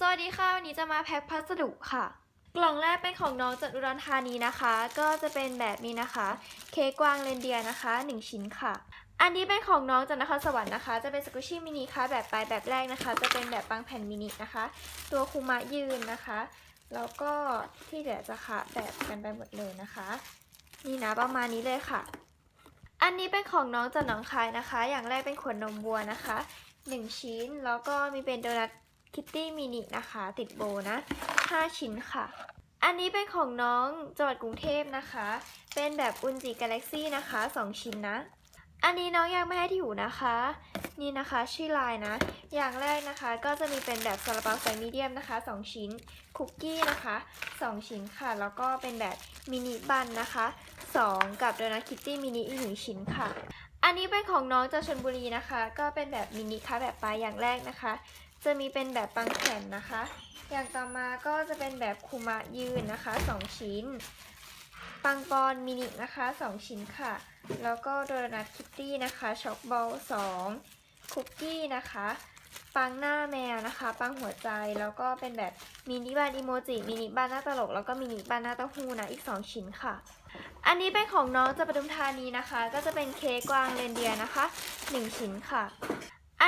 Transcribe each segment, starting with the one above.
สวัสดีค่ะ วันนี้จะมาแพ็คพัสดุค่ะ กล่องแรกเป็นของน้องจากอุดรธานีนะคะ ก็จะเป็นแบบนี้นะคะ เค้กกวางเรนเดียร์นะคะ 1 ชิ้นค่ะ อันนี้เป็นของน้องจากนครสวรรค์นะคะ จะเป็นสกุชี่มินิค่ะ แบบปลายแบบแรกนะคะ จะเป็นแบบปังแผ่นมินินะคะ ตัวคุมะยืนนะคะ แล้วก็ที่เหลือจะคะแบบกันไปหมดเลยนะคะ นี่นะประมาณนี้เลยค่ะ อันนี้เป็นของน้องจากหนองคายนะคะ อย่างแรกเป็นขวดนมวัวนะคะ 1 ชิ้น แล้วก็มีเป็นโดนัท คิตตี้มินินะคะ ติดโบนะ 5 ชิ้นค่ะ อันนี้เป็นของน้องจังหวัดกรุงเทพนะคะ เป็นแบบอุนจิกาแล็กซี่นะคะ 2 ชิ้นนะ อันนี้น้องยังไม่ให้ที่อยู่นะคะ นี่นะคะชื่อลายนะ อย่างแรกนะคะก็จะมีเป็นแบบซาลาเปาไซส์มีเดียมนะคะ 2 ชิ้น คุกกี้นะคะ 2 ชิ้นค่ะ แล้วก็เป็นแบบมินิบันนะคะ 2 กับโดนัทคิตตี้มินิอีกหนึ่งชิ้นค่ะอันนี้เป็นของน้องจากชลบุรีนะคะ ก็เป็นแบบมินิค่ะแบบปลายอย่างแรกนะคะ จะมีเป็นแบบปังแผ่นนะคะ อย่างต่อมาก็จะเป็นแบบคุมะยืนนะคะ 2 ชิ้น ปังปอนมินินะคะ 2 ชิ้นค่ะ แล้วก็โดนัทคิตตี้นะคะช็อกบอล2คุกกี้นะคะ ปังหน้าแมวนะคะ ปังหัวใจแล้วก็เป็นแบบมินิบานอีโมจิมินิบานหน้าตลก แล้วก็มินิบานหน้าเต้าหู้นะอีก 2 ชิ้นค่ะอันนี้เป็นของน้องจากปทุมธานีนะคะ ก็จะเป็นเค้กกวางเรนเดียนะคะ 1 ชิ้นค่ะ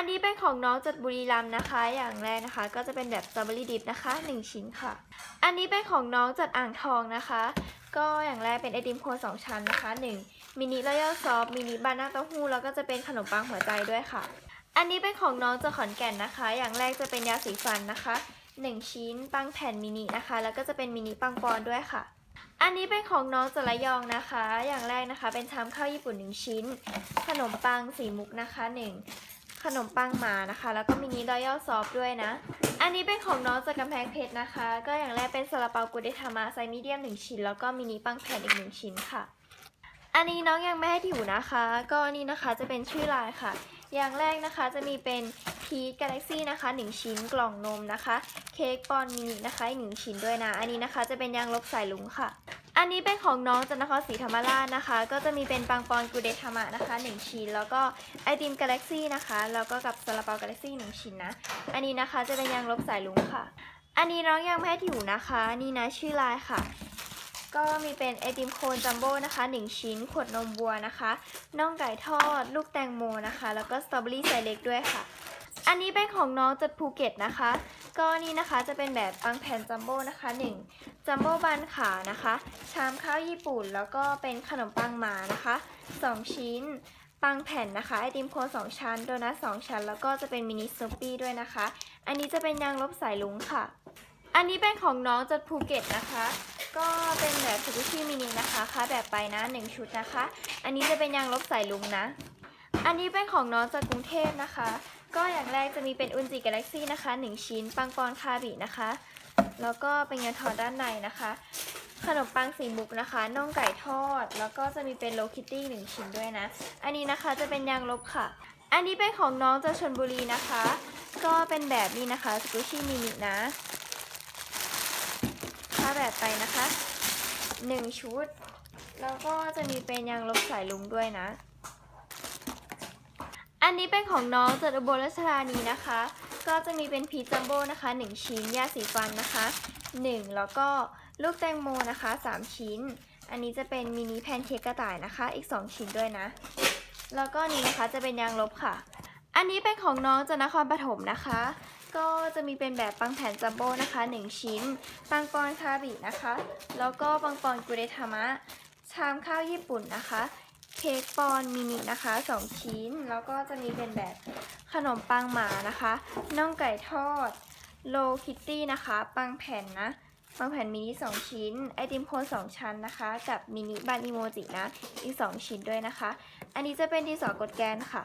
อันนี้เป็นของน้องจากบุรีรัมนะคะ อย่างแรกนะคะ ก็จะเป็นแบบสตรอเบอรี่ดิบนะคะ 1 ชิ้นค่ะ อันนี้เป็นของน้องจากอ่างทองนะคะ ก็อย่างแรกเป็นไอติมโคนสองชั้นนะคะ 1 มินิรอยัลซอฟมินิบานาเต้าหู้แล้วก็จะเป็นขนมปังหัวใจด้วยค่ะ อันนี้เป็นของน้องจากขอนแก่นนะคะ อย่างแรกจะเป็นยาสีฟันนะคะ 1 ชิ้นปังแผ่นมินินะคะ แล้วก็จะเป็นมินิปังปอนด้วยค่ะอันนี้เป็นของน้องจากระยองนะคะ อย่างแรกนะคะ เป็นชามข้าวญี่ปุ่น 1 ชิ้น ขนมปังสีมุกนะคะ 1 ขนมปังหมานะคะ แล้วก็มินิรอยัลซอฟด้วยนะ อันนี้เป็นของน้องจากกำแพงเพชรนะคะ ก็อย่างแรกเป็นซาลาเปากุเดทามะไซส์มีเดียม 1 ชิ้น แล้วก็มินิปังแผ่นอีก 1 ชิ้นค่ะ อันนี้น้องยังไม่ให้ที่อยู่นะคะ ก็อันนี้นะคะจะเป็นชื่อลายค่ะ อย่างแรกนะคะจะมีเป็นพีทกาแล็กซี่นะคะ 1 ชิ้นกล่องนมนะคะ เค้กปอนมินินะคะอีกหนึ่งชิ้นด้วยนะ อันนี้นะคะจะเป็นยางลบสายลุงค่ะ อันนี้เป็นของน้องจากนครศรีธรรมราชนะคะ ก็จะมีเป็นปังปอนกูเดทามะนะคะ1ชิ้น แล้วก็ไอติมกาแล็กซี่นะคะ แล้วก็กับซาลาเปากาแล็กซี่1ชิ้นนะ อันนี้นะคะจะเป็นยางลบสายลุงค่ะ อันนี้น้องยังไม่ที่อยู่นะคะ นี่นะชื่อลายค่ะ ก็มีเป็นไอติมโคนจัมโบ้นะคะ 1 ชิ้น ขวดนมวัวนะคะน่องไก่ทอด ลูกแตงโมนะคะ แล้วก็สตรอเบอรี่ไซส์เล็กด้วยค่ะ อันนี้เป็นของน้องจากภูเก็ตนะคะ ก็นี่นะคะจะเป็นแบบปังแผ่นจัมโบ้นะคะ1จัมโบ้บันขานะคะ ชามข้าวญี่ปุ่น แล้วก็เป็นขนมปังหมานะคะ 2 ชิ้น ปังแผ่นนะคะไอติมโคน2ชั้นโดนัท2ชั้น แล้วก็จะเป็นมินิสโนปี้ด้วยนะคะ อันนี้จะเป็นยางลบสายลุงค่ะ อันนี้เป็นของน้องจากภูเก็ตนะคะ ก็เป็นแบบซูชิมินินะคะค่ะแบบไปนะ 1 ชุดนะคะ อันนี้จะเป็นยางลบสายลุงนะ อันนี้เป็นของน้องจากกรุงเทพนะคะ ก็อย่างแรกจะมีเป็นอุนจิกาแล็กซี่นะคะ 1 ชิ้น ปังปอนคาบินะคะ แล้วก็เป็นเงินทอนด้านในนะคะ ขนมปังสีมุกนะคะ น่องไก่ทอด แล้วก็จะมีเป็นโลคิตตี้หนึ่งชิ้นด้วยนะ อันนี้นะคะจะเป็นยางลบค่ะ อันนี้เป็นของน้องจากชนบุรีนะคะ ก็เป็นแบบนี้นะคะสกุชี่มินินะถ้าแบบไปนะคะ 1 ชุด แล้วก็จะมีเป็นยางลบสายลุงด้วยนะ อันนี้เป็นของน้องจากอุบลราชธานีนะคะ ก็จะมีเป็นพีจัมโบ้นะคะ 1 ชิ้น ยาสีฟันนะคะ 1 แล้วก็ลูกแตงโมนะคะ 3 ชิ้น อันนี้จะเป็นมินิแพนเค้กกระต่ายนะคะ อีก 2 ชิ้นด้วยนะ แล้วก็นี้นะคะจะเป็นยางลบค่ะ อันนี้เป็นของน้องจากนครปฐมนะคะ ก็จะมีเป็นแบบปังแผ่นจัมโบ้นะคะ 1 ชิ้น ปังปอนคาบินะคะ แล้วก็ปังปอนกุเรทามะ ชามข้าวญี่ปุ่นนะคะ เค้กปอนมินินะคะ2ชิ้น แล้วก็จะมีเป็นแบบขนมปังหมานะคะน่องไก่ทอดโลคิตตี้นะคะ ปังแผ่นนะปังแผ่นมินิ2ชิ้น ไอติมโคน2ชั้นนะคะ กับมินิบันอีโมจินะ อีก 2 ชิ้นด้วยนะคะ อันนี้จะเป็นดีสอกดแกนค่ะ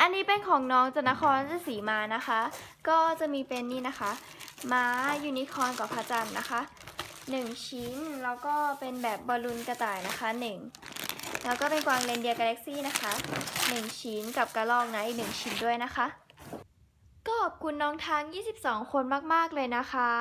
อันนี้เป็นของน้องจากนครราชสีมานะคะ ก็จะมีเป็นนี่นะคะ ม้ายูนิคอร์นกับพระจันทร์นะคะ 1 ชิ้น แล้วก็เป็นแบบบอลลูนกระต่ายนะคะ 1 แล้วก็เป็นกวางเรนเดียร์กาแล็กซี่นะคะ 1 ชิ้นกับกระรอกนะอีก 1 ชิ้นด้วยนะคะ ก็ขอบคุณน้องทั้ง 22 คนมาก ๆ เลยนะคะ